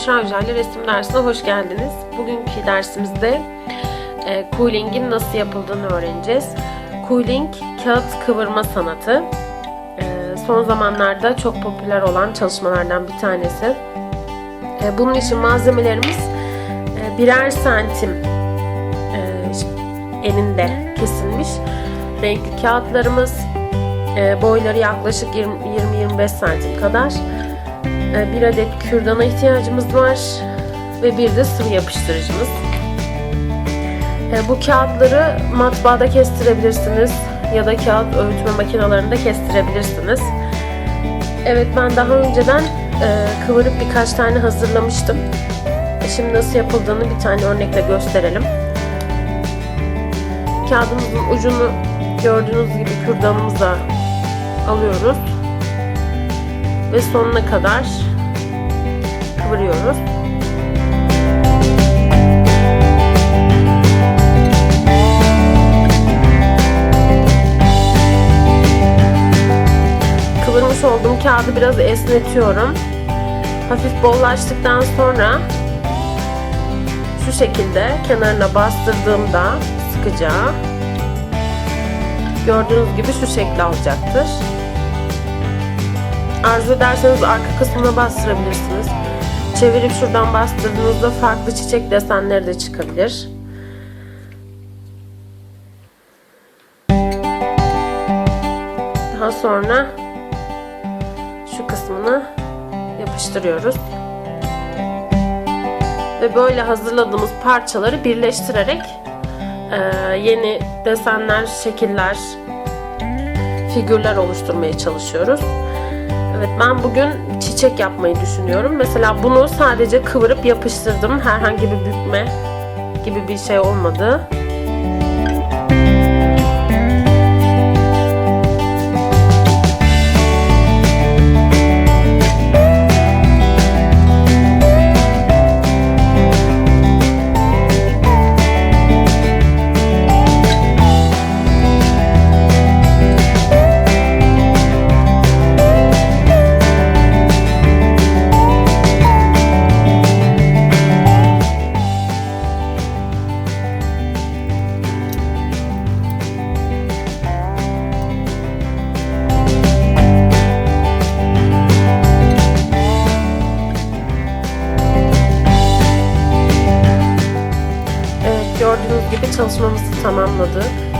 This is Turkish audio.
Büşra Yücel'le resim dersine hoş geldiniz. Bugünkü dersimizde e, Cooling'in nasıl yapıldığını öğreneceğiz. Cooling, kağıt kıvırma sanatı. E, son zamanlarda çok popüler olan çalışmalardan bir tanesi. E, bunun için malzemelerimiz e, birer santim e, eninde kesilmiş renkli kağıtlarımız, e, boyları yaklaşık 20-25 santim kadar. E, bir adet kürdana ihtiyacımız var ve bir de sıvı yapıştırıcımız. E, bu kağıtları matbaada kestirebilirsiniz ya da kağıt öğütme makinelerinde kestirebilirsiniz. Evet ben daha önceden e, kıvırıp birkaç tane hazırlamıştım. E, Şimdi nasıl yapıldığını bir tane örnekle gösterelim. Kağıdımızın ucunu gördüğünüz gibi kürdanımıza alıyoruz ve sonuna kadar kıvırıyoruz. Kıvırmış olduğum kağıdı biraz esnetiyorum. Hafif bollaştıktan sonra şu şekilde kenarına bastırdığımda sıkıca gördüğünüz gibi şu şekli alacaktır. Arzu ederseniz arka kısmına bastırabilirsiniz. Çevirip şuradan bastırdığınızda farklı çiçek desenleri de çıkabilir. Daha sonra şu kısmını yapıştırıyoruz. Ve böyle hazırladığımız parçaları birleştirerek e, yeni desenler, şekiller, figürler oluşturmaya çalışıyoruz. Evet ben bugün çiçek yapmayı düşünüyorum. Mesela bunu sadece kıvırıp yapıştırdım. Herhangi bir bükme gibi bir şey olmadı. Gibi çalışmamızı tamamladık.